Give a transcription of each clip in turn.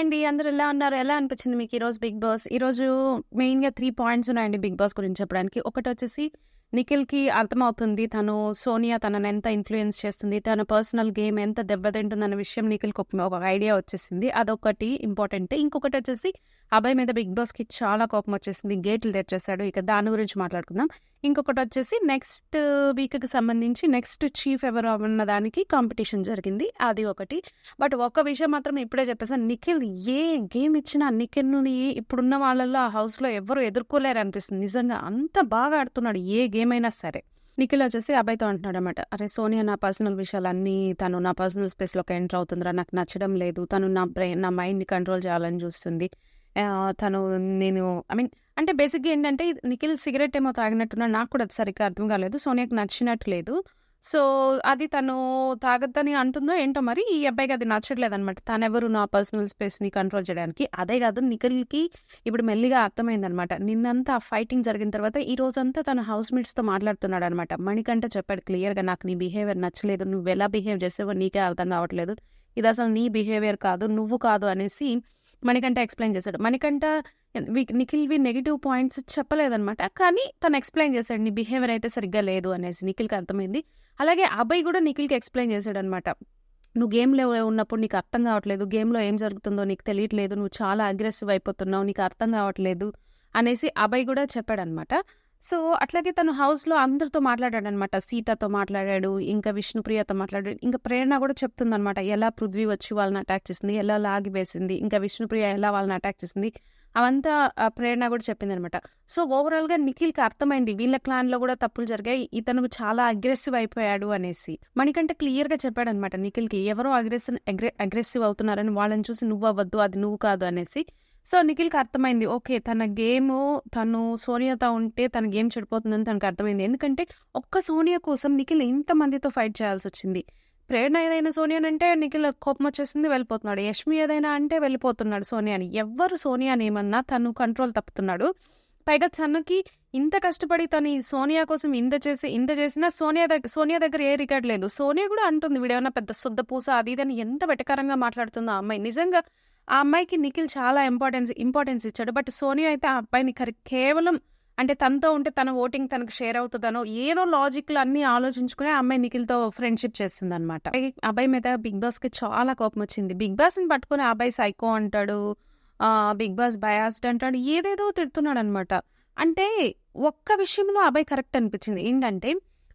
Hi అండి. అందరూ ఎలా ఉన్నారు? ఎలా అనిపించింది మీకు ఈరోజు 'బిగ్ బాస్'? ఈరోజు మెయిన్‌గా త్రీ పాయింట్స్ ఉన్నాయండి 'బిగ్ బాస్' గురించి చెప్పడానికి. ఒకటొచ్చేసి నిఖిల్‌కి అర్థమవుతుంది. తను సోనియా తనని ఎంత ఇన్ఫ్లుయెన్స్ చేస్తుంది. తన పర్సనల్ గేమ్ ఎంత దెబ్బతింటుందన్న విషయం నిఖిల్‌కి ఒక ఒక ఐడియా వచ్చేసింది. అదొకటి ఇంపార్టెంట్. ఇంకొకటి వచ్చేసి అభయ్ మీద 'బిగ్ బాస్'కి చాలా కోపం వచ్చేసింది. గేట్లు తెరిచేశాడు ఇక దాని గురించి మాట్లాడుకుందాం. ఇంకొకటి వచ్చేసి నెక్స్ట్ వీక్‌కి సంబంధించి నెక్స్ట్ చీఫ్ ఎవరు అన్న దానికి కాంపిటీషన్ జరిగింది. అది ఒకటి. బట్ ఒక్క విషయం మాత్రం ఇప్పుడే చెప్పేసాను. నిఖిల్ ఏ గేమ్ ఇచ్చినా నిఖిల్‌ని ఇప్పుడున్న వాళ్ళల్లో ఆ హౌస్‌లో ఎవ్వరూ ఎదుర్కోలేరు అనిపిస్తుంది నిజంగా అంత బాగా ఆడుతున్నాడు ఏ గేమ్ ఏమైనా సరే. నిఖిల్ వచ్చేసి అబ్బాయితో అంటున్నాడు అనమాట "అరే సోనియా నా పర్సనల్ విషయాలన్నీ తను నా పర్సనల్ స్పేస్‌లోకి ఎంటర్ అవుతుందిరా. నాకు నచ్చడం లేదు. తను నా బ్రెయిన్ నా మైండ్‌ని కంట్రోల్ చేయాలని చూస్తుంది. తను నేను ఐ మీన్" అంటే బేసిక్‌గా ఏంటంటే నిఖిల్ సిగరెట్ ఏమో తాగినట్టున్నా నాకు కూడా అది సరిగ్గా అర్థం కాలేదు. సోనియాకి నచ్చినట్టు లేదు. సో, అది తను తాగద్దని అంటుందో ఏంటో మరి ఈ అబ్బాయికి అది నచ్చట్లేదనమాట. తనెవరు నా పర్సనల్ స్పేస్‌ని కంట్రోల్ చేయడానికి. అదే కాదు నిఖిల్‌కి ఇప్పుడు మెల్లిగా అర్థమైందనమాట. నిన్నంతా ఆ ఫైటింగ్ జరిగిన తర్వాత ఈ రోజంతా తన హౌస్‌మేట్స్‌తో మాట్లాడుతున్నాడనమాట. మణికంఠ చెప్పాడు క్లియర్‌గా నాకు నీ బిహేవియర్ నచ్చలేదు. నువ్వు ఎలా బిహేవ్ చేసావో నీకే అర్థం కావట్లేదు. ఇది అసలు నీ బిహేవియర్ కాదు. నువ్వు కాదు అనేసి మణికంఠ ఎక్స్‌ప్లెయిన్ చేశాడు. మణికంఠ వి నిఖిల్‌వి నెగెటివ్ పాయింట్స్ చెప్పలేదనమాట. కానీ తను ఎక్స్‌ప్లెయిన్ చేశాడు. నీ బిహేవియర్ అయితే సరిగ్గా లేదు అనేసి నిఖిల్‌కి అర్థమైంది. అలాగే అభయ్ కూడా నిఖిల్‌కి ఎక్స్‌ప్లెయిన్ చేశాడనమాట. నువ్వు గేమ్‌లో ఉన్నప్పుడు నీకు అర్థం కావట్లేదు. గేమ్‌లో ఏం జరుగుతుందో నీకు తెలియట్లేదు. నువ్వు చాలా అగ్రెసివ్ అయిపోతున్నావు. నీకు అర్థం కావట్లేదు అనేసి అభయ్ కూడా చెప్పాడనమాట. సో, అట్లాగే తను హౌస్‌లో అందరితో మాట్లాడాడనమాట. సీతతో మాట్లాడాడు. ఇంకా విష్ణుప్రియతో మాట్లాడాడు. ఇంకా ప్రేరణ కూడా చెప్తుందనమాట. ఎలా పృథ్వీ వచ్చి వాళ్ళని అటాక్ చేసింది. ఎలా లాగి వేసింది. ఇంకా విష్ణుప్రియ ఎలా వాళ్ళని అటాక్ చేసింది. అవంతా ప్రేరణ కూడా చెప్పింది అనమాట సో, ఓవరాల్‌గా నిఖిల్‌కి అర్థమైంది. వీళ్ళ క్లాన్‌లో కూడా తప్పులు జరిగాయి. ఇతను చాలా అగ్రెసివ్ అయిపోయాడు అనేసి. మణికంఠ క్లియర్‌గా చెప్పాడనమాట నిఖిల్‌కి. ఎవరో అగ్రెసివ్ అగ్రె అగ్రెసివ్ అవుతున్నారని వాళ్ళని చూసి నువ్వవ్వద్దు. అది నువ్వు కాదు అనేసి. సో, నిఖిల్‌కి అర్థమైంది. ఓకే. తన గేమ్ తను సోనియాతో ఉంటే తన గేమ్ చెడిపోతుందని తనకు అర్థమైంది. ఎందుకంటే ఒక్క సోనియా కోసం నిఖిల్ ఇంతమందితో ఫైట్ చేయాల్సి వచ్చింది ప్రేరణ ఏదైనా సోనియానంటే నిఖిల్ కోపం వచ్చేసింది వెళ్ళిపోతున్నాడు. యష్మి ఏదైనా అంటే వెళ్ళిపోతున్నాడు సోనియాని. ఎవ్వరు సోనియాని ఏమన్నా తను కంట్రోల్ తప్పుతున్నాడు. పైగా తనకి ఇంత కష్టపడి తను సోనియా కోసం ఇంత చేసి ఇంత చేసినా సోనియా దగ్గర సోనియా దగ్గర ఏ రికార్డ్ లేదు. సోనియా కూడా అంటుంది వీడేమన్నా పెద్ద శుద్ధ పూస అది ఇది అని ఎంత వెటకారంగా మాట్లాడుతుందో ఆ అమ్మాయి. నిజంగా ఆ అమ్మాయికి నిఖిల్ చాలా ఇంపార్టెన్స్ ఇంపార్టెన్స్ ఇచ్చాడు. బట్ సోనియా అయితే ఆ అబ్బాయిని కరి కేవలం అంటే తనతో ఉంటే తన ఓటింగ్ తనకు షేర్ అవుతుందనో ఏదో లాజిక్‌లు అన్ని ఆలోచించుకుని ఆ అమ్మాయి నిఖిల్‌తో ఫ్రెండ్‌షిప్ చేస్తుందనమాట. అభయ్ మీద 'బిగ్ బాస్'కి చాలా కోపం వచ్చింది. 'బిగ్ బాస్'ని పట్టుకుని అబ్బాయి సైకో అంటాడు. 'బిగ్ బాస్ బయాస్డ్' అంటాడు. ఏదేదో తిడుతున్నాడనమాట. అంటే ఒక్క విషయంలో అబ్బాయి కరెక్ట్ అనిపించింది. ఏంటంటే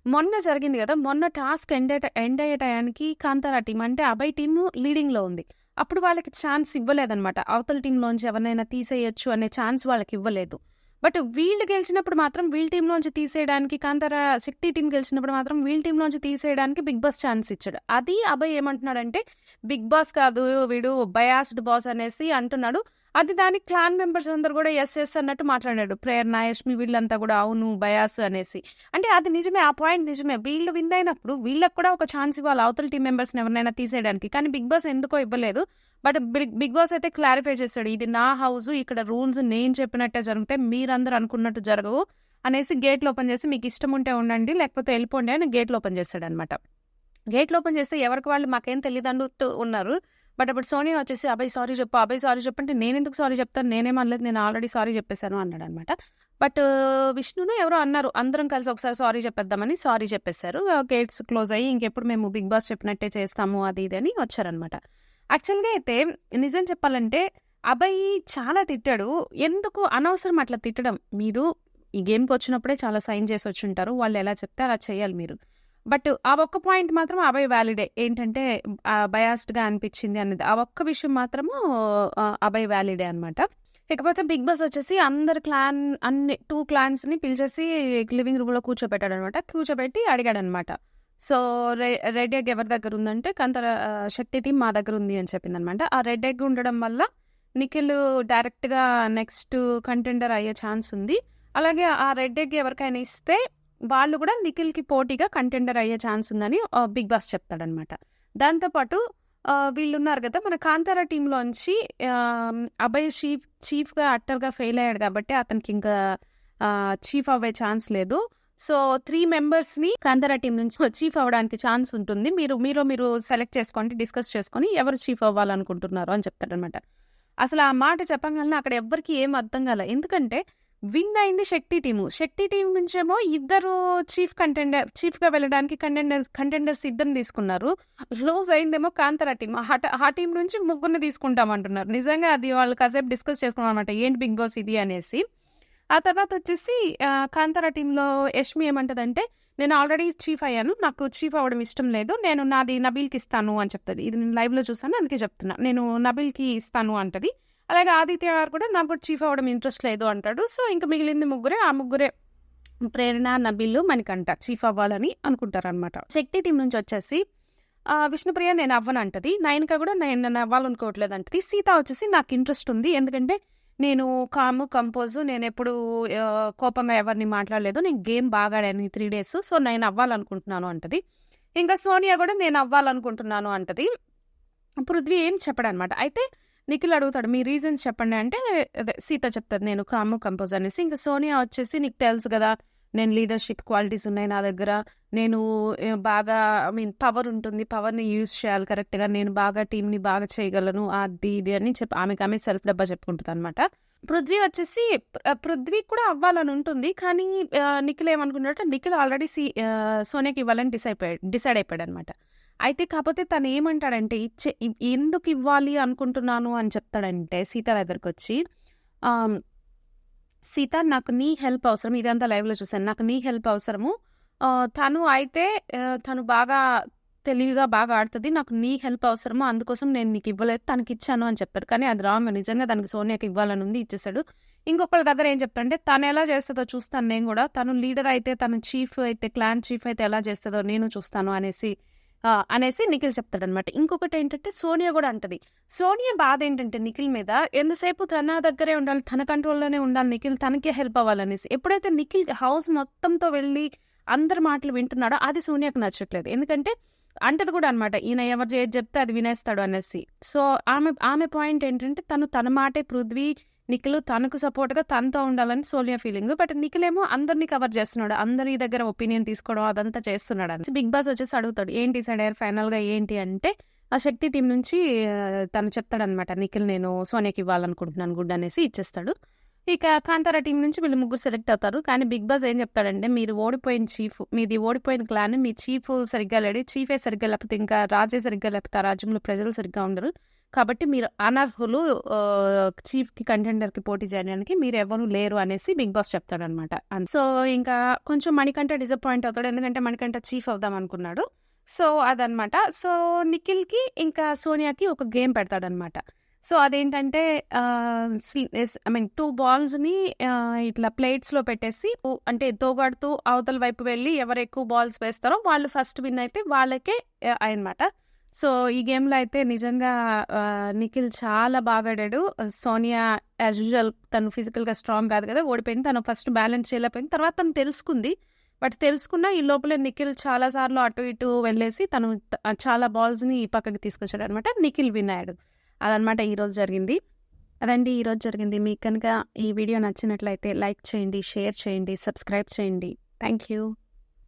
మొన్న జరిగింది కదా! మొన్న టాస్క్ ఎండ్ ఎండ్ అయ్యే టయానికి కాంతారా టీం అంటే అబ్బాయి టీము లీడింగ్‌లో ఉంది. అప్పుడు వాళ్ళకి ఛాన్స్ ఇవ్వలేదన్నమాట అవతల టీంలోంచి ఎవరినైనా తీసేయొచ్చు అనే ఛాన్స్ వాళ్ళకి ఇవ్వలేదు. బట్ వీళ్ళు గెలిచినప్పుడు మాత్రం వీళ్ళ టీంలోంచి తీసేయడానికి కాంతారా శక్తి టీం గెలిచినప్పుడు మాత్రం వీళ్ళ టీంలోంచి తీసేయడానికి 'బిగ్ బాస్' ఛాన్స్ ఇచ్చాడు. అది అభయ్ ఏమంటున్నాడంటే 'బిగ్ బాస్' కాదు వీడు బయాస్డ్ బాస్ అనేసి అంటున్నాడు. అది దానికి క్లాన్ మెంబర్స్ అందరు కూడా ఎస్ ఎస్ అన్నట్టు మాట్లాడాడు. ప్రేరణ, యష్మి వీళ్ళంతా కూడా అవును బయాస్ అనేసి. అంటే అది నిజమే. ఆ పాయింట్ నిజమే. వీళ్ళు విన్ అయినప్పుడు వీళ్ళకి కూడా ఒక ఛాన్స్ ఇవ్వాలి అవతల టీం మెంబర్స్‌ని ఎవరినైనా తీసేయడానికి. కానీ 'బిగ్ బాస్' ఎందుకో ఇవ్వలేదు. బట్ బిగ్ 'బిగ్ బాస్' అయితే క్లారిఫై చేశాడు. ఇది నా హౌస్ ఇక్కడ రూల్స్ నేను చెప్పినట్టే జరిగితే మీరందరూ అనుకున్నట్టు జరగవు అనేసి గేట్లు ఓపెన్ చేసి మీకు ఇష్టం ఉంటే ఉండండి లేకపోతే వెళ్ళిపోండి అని గేట్లు ఓపెన్ చేశాడనమాట. గేట్లు ఓపెన్ చేస్తే ఎవరికి వాళ్ళు మాకేం తెలియదండుతూ ఉన్నారు. బట్ అప్పుడు సోనియా వచ్చేసి అబ్బాయి సారీ చెప్పు. అబ్బాయి సారీ చెప్పు అంటే నేనెందుకు సారీ చెప్తాను. నేనేం అనలేదు. నేను ఆల్రెడీ సారీ చెప్పేసాను అన్నాడనమాట. బట్ విష్ణును ఎవరో అన్నారు. అందరం కలిసి ఒకసారి సారీ చెప్పేద్దామని సారీ చెప్పేశారు గేట్స్ క్లోజ్ అయ్యి ఇంకెప్పుడు మేము 'బిగ్ బాస్' చెప్పినట్టే చేస్తాము అది ఇది అని వచ్చారనమాట. యాక్చువల్‌గా అయితే నిజం చెప్పాలంటే అబ్బాయి చాలా తిట్టాడు. ఎందుకు అనవసరం అట్లా తిట్టడం. మీరు ఈ గేమ్‌కి వచ్చినప్పుడే చాలా సైన్ చేసి వచ్చి ఉంటారు వాళ్ళు ఎలా చెప్తే అలా చేయాలి మీరు. బట్ ఆ ఒక్క పాయింట్ మాత్రం అభయ్ వ్యాలిడే. ఏంటంటే బయాస్డ్‌గా అనిపించింది అనేది. ఆ ఒక్క విషయం మాత్రము అభయ్ వ్యాలిడే అనమాట. ఇకపోతే 'బిగ్ బాస్' వచ్చేసి అందరి క్లాన్ అన్ని టూ క్లాన్స్‌ని పిలిచేసి లివింగ్ రూమ్‌లో కూర్చోబెట్టాడనమాట. కూర్చోబెట్టి అడిగాడనమాట. సో, రె రెడ్ ఎగ్ ఎవరి దగ్గర ఉందంటే కంతర శక్తి టీం మా దగ్గర ఉంది అని చెప్పింది అనమాట ఆ రెడ్ ఎగ్ ఉండడం వల్ల నిఖిల్ డైరెక్ట్‌గా నెక్స్ట్ కంటెండర్ అయ్యే ఛాన్స్ ఉంది. అలాగే ఆ రెడ్ ఎగ్ ఎవరికైనా ఇస్తే వాళ్ళు కూడా నిఖిల్‌కి పోటీగా కంటెండర్ అయ్యే ఛాన్స్ ఉందని 'బిగ్ బాస్' చెప్తాడనమాట. దాంతో పాటు ఉన్నారు కదా! మన కాంతారా టీంలోంచి అభయ్ చీఫ్ చీఫ్‌గా అట్టర్‌గా ఫెయిల్ అయ్యాడు కాబట్టి అతనికి ఇంకా చీఫ్ అవ్వే ఛాన్స్ లేదు. సో, త్రీ మెంబర్స్‌ని కాంతారా టీం నుంచి చీఫ్ అవ్వడానికి ఛాన్స్ ఉంటుంది. మీరు మీరు మీరు సెలెక్ట్ చేసుకోండి. డిస్కస్ చేసుకొని ఎవరు చీఫ్ అవ్వాలనుకుంటున్నారో అని చెప్తాడనమాట. అసలు ఆ మాట చెప్పగానే అక్కడ ఎవ్వరికి ఏం అర్థం కాలే ఎందుకంటే విన్ అయింది శక్తి టీము. శక్తి టీం నుంచేమో ఇద్దరు చీఫ్ కంటెండర్ చీఫ్గా వెళ్ళడానికి కంటెండర్ కంటెండర్స్ ఇద్దరిని తీసుకున్నారు. లూజ్ అయిందేమో కాంతరా టీం. ఆ టీం నుంచి ముగ్గురిని తీసుకుంటామంటున్నారు నిజంగా అది వాళ్ళు కాసేపు డిస్కస్ చేసుకున్నాం అనమాట ఏంటి బిగ్ బాస్ ఇది అనేసి. ఆ తర్వాత వచ్చేసి కాంతారా టీంలో యష్మి ఏమంటదంటే నేను ఆల్రెడీ చీఫ్ అయ్యాను. నాకు చీఫ్ అవ్వడం ఇష్టం లేదు. నేను నాది నబీల్కి ఇస్తాను అని చెప్తుంది. ఇది నేను లైవ్లో చూసాను అందుకే చెప్తున్నా. నేను నబీల్కి ఇస్తాను అంటది. అలాగే ఆదిత్య గారు కూడా నాకు కూడా చీఫ్ అవ్వడం ఇంట్రెస్ట్ లేదు అంటాడు. సో ఇంకా మిగిలింది ముగ్గురే ఆ ముగ్గురే ప్రేరణ నబిల్లు మనకంట చీఫ్ అవ్వాలని అనుకుంటారు అనమాట శక్తి టీం నుంచి వచ్చేసి విష్ణుప్రియ నేను అవ్వను అంటది. నయనక కూడా నేను నన్ను అవ్వాలనుకోవట్లేదు అంటది. సీత వచ్చేసి నాకు ఇంట్రెస్ట్ ఉంది ఎందుకంటే నేను కాము కంపోజు నేను ఎప్పుడు కోపంగా ఎవరిని మాట్లాడలేదు. నేను గేమ్ బాగా ఆడాను ఈ త్రీ డేస్ సో నేను అవ్వాలనుకుంటున్నాను అంటది. ఇంకా సోనియా కూడా నేను అవ్వాలనుకుంటున్నాను అంటది. పృథ్వీ ఏం చెప్పడనమాట అయితే నిఖిల్ అడుగుతాడు మీ రీజన్స్ చెప్పండి. అంటే సీత చెప్తుంది నేను కాము కంపోజ్ అనేసి. ఇంకా సోనియా వచ్చేసి నీకు తెలుసు కదా నేను లీడర్షిప్ క్వాలిటీస్ ఉన్నాయి నా దగ్గర. నేను బాగా ఐ మీన్ పవర్ ఉంటుంది. పవర్ని యూజ్ చేయాలి కరెక్ట్గా నేను బాగా టీంని బాగా చేయగలను. అది ఇది అని చెప్పి ఆమెకు ఆమె సెల్ఫ్ డబ్బా చెప్పుకుంటుంది అనమాట పృథ్వీ వచ్చేసి పృథ్వీ కూడా అవ్వాలని ఉంటుంది. కానీ నిఖిల్ ఏమనుకున్నాడంటే నిఖిల్ ఆల్రెడీ సి సోనియాకి ఇవ్వాలని డిసైడ్ అయిపోయాడు డిసైడ్ అయిపోయాడు అనమాట అయితే కాకపోతే తను ఏమంటాడంటే ఇచ్చే ఎందుకు ఇవ్వాలి అనుకుంటున్నాను అని చెప్తాడంటే సీత దగ్గరకు వచ్చి సీత నాకు నీ హెల్ప్ అవసరం ఇదంతా లైవ్లో చూసాను నాకు నీ హెల్ప్ అవసరము. తను అయితే తను బాగా తెలివిగా బాగా ఆడుతుంది నాకు నీ హెల్ప్ అవసరము అందుకోసం నేను నీకు ఇవ్వలేదు తనకి ఇచ్చాను అని చెప్పారు. కానీ అది రాంగ్ నిజంగా తనకి సోనియాకి ఇవ్వాలని ఉంది ఇచ్చేసాడు. ఇంకొకళ్ళ దగ్గర ఏం చెప్తాడంటే తను ఎలా చేస్తుందో చూస్తాను నేను కూడా తను లీడర్ అయితే తను చీఫ్ అయితే క్లాన్ చీఫ్ అయితే ఎలా చేస్తుందో నేను చూస్తాను అనేసి అనేసి నిఖిల్ చెప్తాడనమాట ఇంకొకటి ఏంటంటే సోనియా కూడా అంటది. సోనియా బాధ ఏంటంటే నిఖిల్ మీద ఎంతసేపు తన దగ్గరే ఉండాలి తన కంట్రోల్లోనే ఉండాలి నిఖిల్ తనకే హెల్ప్ అవ్వాలనేసి. ఎప్పుడైతే నిఖిల్ హౌస్ మొత్తంతో వెళ్ళి అందరి మాటలు వింటున్నాడో అది సోనియాకు నచ్చట్లేదు. ఎందుకంటే అంటది కూడా అనమాట ఈయన ఎవరు ఏది చెప్తే అది వినేస్తాడు అనేసి. సో ఆమె ఆమె పాయింట్ ఏంటంటే తను తన మాటే పృథ్వీ నిఖిల్ తనకు సపోర్ట్గా తనతో ఉండాలని సోనియా ఫీలింగ్. బట్ నిఖిల్ ఏమో అందరినీ కవర్ చేస్తున్నాడు. అందరి దగ్గర ఒపీనియన్ తీసుకోవడం అదంతా చేస్తున్నాడు అని. బిగ్ బాస్ వచ్చేసి అడుగుతాడు ఏంటి డిసైడ్ అయ్యారు? ఫైనల్గా ఏంటి? అంటే ఆ శక్తి టీం నుంచి తను చెప్తాడనమాట నిఖిల్ నేను సోనియాకి ఇవ్వాలనుకుంటున్నాను గుడ్ అనేసి ఇచ్చేస్తాడు. ఇక కాంతారా టీం నుంచి వీళ్ళు ముగ్గురు సెలెక్ట్ అవుతారు. కానీ బిగ్ బాస్ ఏం చెప్తాడంటే మీరు ఓడిపోయిన చీఫ్ మీది ఓడిపోయిన క్లాన్ మీ చీఫ్ సరిగ్గా లేడి చీఫే సరిగ్గా లేకపోతే ఇంకా రాజే సరిగ్గా లేకపోతే ఆ రాజ్యంలో ప్రజలు సరిగ్గా ఉండరు. కాబట్టి మీరు అనర్హులు చీఫ్కి కంటెండర్కి పోటీ చేయడానికి మీరు ఎవరు లేరు అనేసి బిగ్ బాస్ చెప్తాడనమాట. సో ఇంకా కొంచెం మణికంఠ డిసప్పాయింట్ అవుతాడు. ఎందుకంటే మణికంఠ చీఫ్ అవుదాం అనుకున్నాడు. సో అదనమాట. సో నిఖిల్కి ఇంకా సోనియాకి ఒక గేమ్ పెడతాడనమాట. సో అదేంటంటే ఐ మీన్ టూ బాల్స్ని ఇట్లా ప్లేట్స్లో పెట్టేసి అంటే తోగాడుతూ అవతల వైపు వెళ్ళి ఎవరు ఎక్కువ బాల్స్ వేస్తారో వాళ్ళు ఫస్ట్ విన్ అయితే వాళ్ళకే అనమాట సో ఈ గేమ్లో అయితే నిజంగా నిఖిల్ చాలా బాగా ఆడాడు సోనియా యాజ్ యూజువల్ తను ఫిజికల్గా స్ట్రాంగ్ కాదు కదా! ఓడిపోయింది. తను ఫస్ట్ బ్యాలెన్స్ చేయలేకపోయింది. తర్వాత తను తెలుసుకుంది. బట్ తెలుసుకున్న ఈ లోపలే నిఖిల్ చాలా సార్లు అటు ఇటు వెళ్ళేసి తను చాలా బాల్స్ని ఈ పక్కకి తీసుకొచ్చాడు అనమాట నిఖిల్ విన్ అయ్యాడు. అదనమాట ఈరోజు జరిగింది. అదండి ఈరోజు జరిగింది. మీకు కనుక ఈ వీడియో నచ్చినట్లయితే లైక్ చేయండి షేర్ చేయండి సబ్స్క్రైబ్ చేయండి. Thank you